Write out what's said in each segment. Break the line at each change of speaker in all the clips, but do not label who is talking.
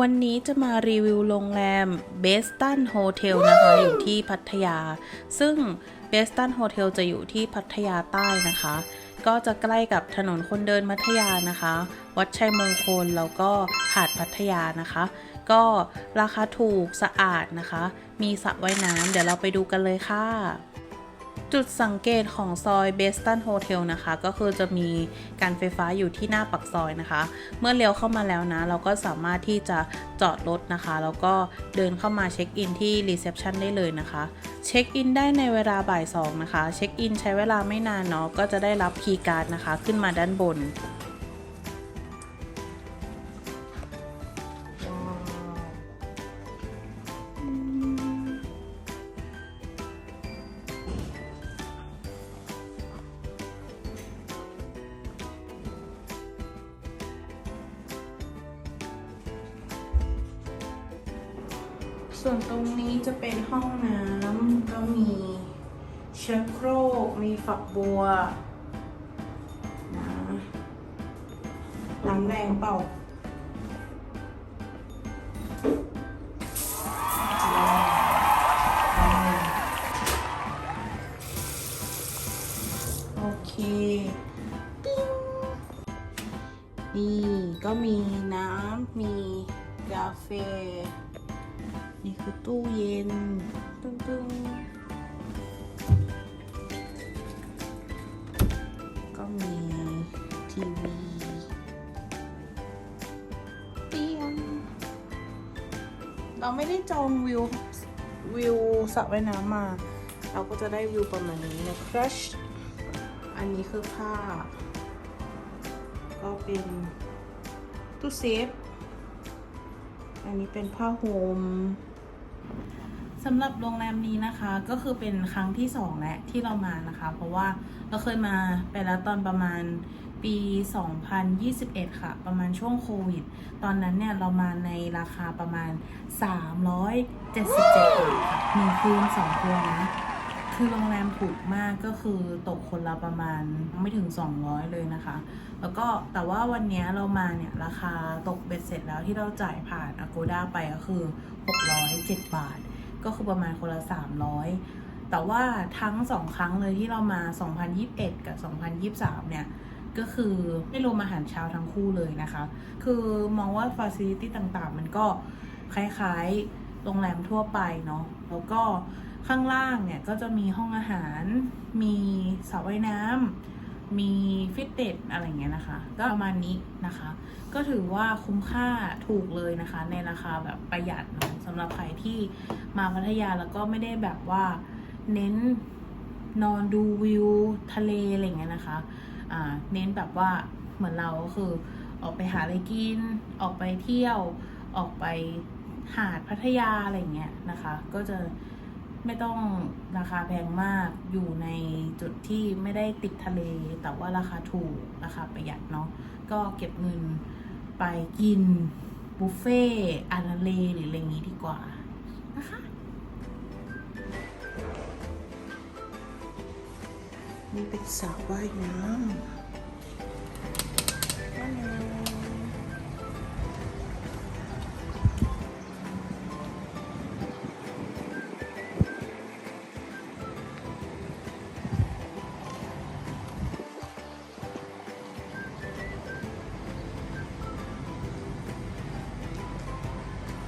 วันนี้จะมารีวิวโรงแรมเบสตันโฮเทลนะคะ อยู่ที่พัทยา ซึ่งเบสตันโฮเทลจะอยู่ที่พัทยาใต้นะคะ ก็จะใกล้กับถนนคนเดินพัทยานะคะ วัดชัยมงคลแล้วก็หาดพัทยานะคะ ก็ราคาถูกสะอาดนะคะ มีสระว่ายน้ำเดี๋ยวเราไปดูกันเลยค่ะ จุดสังเกตของซอยเบสตันโฮเทลนะคะ ก็คือจะมีการไฟฟ้าอยู่ที่หน้าปักซอยนะคะ เมื่อเลี้ยวเข้ามาแล้วนะ เราก็สามารถที่จะจอดรถนะคะ แล้วก็เดินเข้ามาเช็คอินที่รีเซพชันได้เลยนะคะ เช็คอินได้ในเวลาบ่าย2นะคะ เช็คอินใช้เวลาไม่นานเนาะ ก็จะได้รับคีย์การ์ดนะคะ ขึ้นมาด้านบน ส่วนตรงนี้จะเป็นห้องน้ำก็มีเชักโครก มีฝักบัวนะน้ำแรงเปล่าโอเคนี่ก็มีน้ำ มีกาแฟ นี่คือตู้เย็นตึ้งตึ้งก็มีทีวีเตียงเราไม่ได้จองวิว วิวสระว่ายน้ำมา เราก็จะได้วิวประมาณนี้นะครัชอันนี้คือผ้า ก็เป็นตู้เซฟ อันนี้เป็นผ้าห่ม สำหรับโรงแรมนี้นะคะก็คือเป็นครั้งที่สองและที่เรามานะคะ เพราะว่าเราเคยมาไปแล้วตอนประมาณปี 2021 ค่ะ ประมาณช่วงโควิด ตอนนั้นเนี่ยเรามาในราคาประมาณ 377 บาทค่ะหนึ่งคืนสองคืนนะ คือโรงแรมถูกมากก็คือตกคนละประมาณไม่ถึง 200 เลยนะคะ แล้วก็แต่ว่าวันนี้เรามาเนี่ยราคาตกเบ็ดเสร็จแล้วที่เราจ่ายผ่าน Agoda ไปก็คือ 607 บาท ก็คือประมาณคนละ 300 แต่ว่าทั้งสองครั้งเลยที่เรามา 2021 กับ 2023 เนี่ย ก็คือไม่รวมอาหารเช้าทั้งคู่เลยนะคะ คือมองว่าฟ a ซิลิตี้ต่างๆ มันก็คล้ายๆ โรงแรมทั่วไปเนาะ แล้วก็ข้างล่างเนี่ยก็จะมีห้องอาหาร มีสระว่ายน้ำ มีฟิตเนสอะไรเงี้ยนะคะ ก็ประมาณนี้นะคะ ก็ถือว่าคุ้มค่าถูกเลยนะคะ ในราคาแบบประหยัดเนะสำหรับใครที่มาพัทยาแล้วก็ไม่ได้แบบว่าเน้นนอนดูวิวทะเลอะไรเงี้ยนะคะอ่าเน้นแบบว่าเหมือนเราก็คือออกไปหาอะไรกิน ออกไปเที่ยว ออกไปหาดพัทยาอะไรเงี้ยนะคะ ก็จะ ไม่ต้องราคาแพงมากอยู่ในจุดที่ไม่ได้ติดทะเล แต่ว่าราคาถูกราคาประหยัดเนาะก็เก็บเงินไปกินบุฟเฟ่ต์อาหารทะเลหรืออะไรอย่างนี้ดีกว่านะคะนี่เป็นสระว่ายน้ำ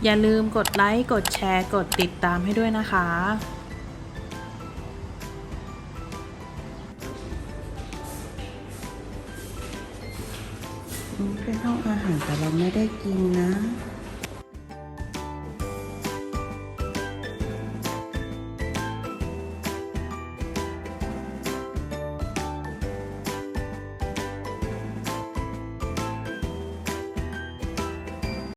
อย่าลืมกดไลค์ กดแชร์ กดติดตามให้ด้วยนะคะ เป็นห้องอาหารแต่เราไม่ได้กินนะ